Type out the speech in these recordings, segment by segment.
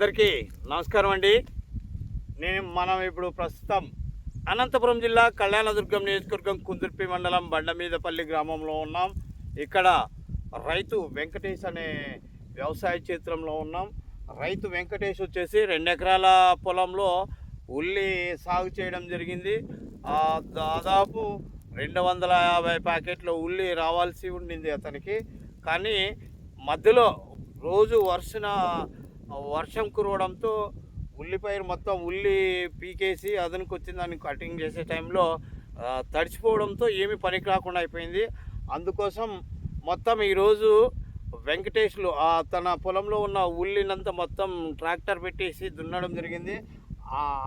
అందరికీ నమస్కారం అండి. నేను మనం ఇప్పుడు ప్రస్తుతం అనంతపురం జిల్లా కళ్యాణదుర్గం నియోజకవర్గం కుందుర్పి మండలం బండమీదపల్లి గ్రామంలో ఉన్నాం. ఇక్కడ రైతు వెంకటేష్ అనే వ్యవసాయ క్షేత్రంలో ఉన్నాం. రైతు వెంకటేష్ వచ్చేసి రెండు ఎకరాల పొలంలో ఉల్లి సాగు చేయడం జరిగింది. దాదాపు రెండు వందల యాభై ప్యాకెట్ల ఉల్లి రావాల్సి ఉండింది అతనికి. కానీ మధ్యలో రోజు వర్షన వర్షం కురవడంతో ఉల్లిపైరు మొత్తం ఉల్లి పీకేసి అదనికి వచ్చిన దాన్ని కటింగ్ చేసే టైంలో తడిచిపోవడంతో ఏమీ పనికి రాకుండా అయిపోయింది. అందుకోసం మొత్తం ఈరోజు వెంకటేష్లు తన పొలంలో ఉన్న ఉల్లినంతా మొత్తం ట్రాక్టర్ పెట్టేసి దున్నడం జరిగింది.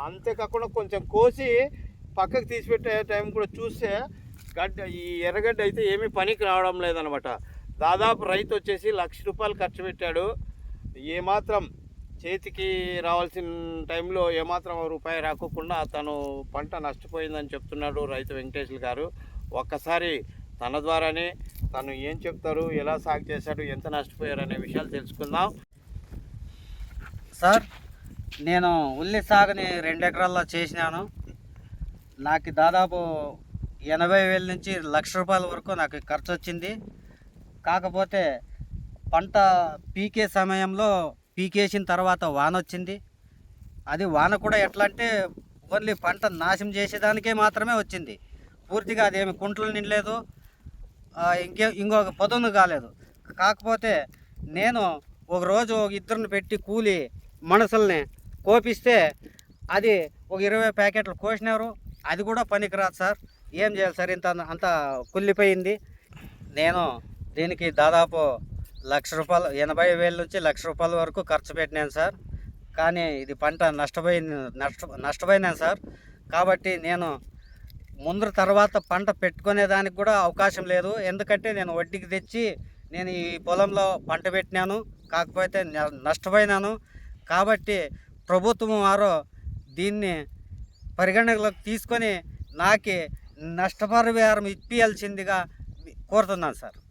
అంతేకాకుండా కొంచెం కోసి పక్కకు తీసిపెట్టే టైం కూడా చూస్తే గడ్డ ఈ ఎర్రగడ్డ అయితే ఏమీ పనికి రావడం లేదనమాట. దాదాపు రైతు వచ్చేసి లక్ష రూపాయలు ఖర్చు పెట్టాడు. ఏమాత్రం చేతికి రావాల్సిన టైంలో ఏమాత్రం రూపాయి రాకోకుండా తను పంట నష్టపోయిందని చెప్తున్నాడు రైతు వెంకటేశ్వర గారు. ఒక్కసారి తన ద్వారానే తను ఏం చెప్తారు ఎలా సాగు చేశాడు ఎంత నష్టపోయారు అనే విషయాలు తెలుసుకుందాం. సార్ నేను ఉల్లి సాగుని రెండు ఎకరాల్లో చేసినాను. నాకు దాదాపు ఎనభై వేల నుంచి లక్ష రూపాయల వరకు నాకు ఖర్చు వచ్చింది. కాకపోతే పంట పీకే సమయంలో పీకేసిన తర్వాత వాన వచ్చింది. అది వాన కూడా ఎట్లా అంటే ఓన్లీ పంట నాశనం చేసేదానికే మాత్రమే వచ్చింది. పూర్తిగా అదేమి కుంటలు నిండలేదు. ఇంకే ఇంకొక పదును కాలేదు. కాకపోతే నేను ఒక రోజు ఒక ఇద్దరిని పెట్టి కూలి మనుషుల్ని కోపిస్తే అది ఒక ఇరవై ప్యాకెట్లు కోసినారు. అది కూడా పనికిరాదు సార్. ఏం చేయాలి సార్? ఇంత అంత కుళ్ళిపోయింది. నేను దీనికి దాదాపు లక్ష రూపాయలు ఎనభై వేల నుంచి లక్ష రూపాయల వరకు ఖర్చు పెట్టినాను సార్. కానీ ఇది పంట నష్టపోయింది నష్ట నష్టపోయినాను సార్. కాబట్టి నేను ముందు తర్వాత పంట పెట్టుకునే దానికి కూడా అవకాశం లేదు. ఎందుకంటే నేను వడ్డీకి తెచ్చి నేను ఈ పొలంలో పంట పెట్టినాను. కాకపోతే న- నష్టపోయినాను. కాబట్టి ప్రభుత్వం వారు దీన్ని పరిగణనలోకి తీసుకొని నాకు నష్టపరిహారం ఇప్పించాల్సిందిగా కోరుతున్నాను సార్.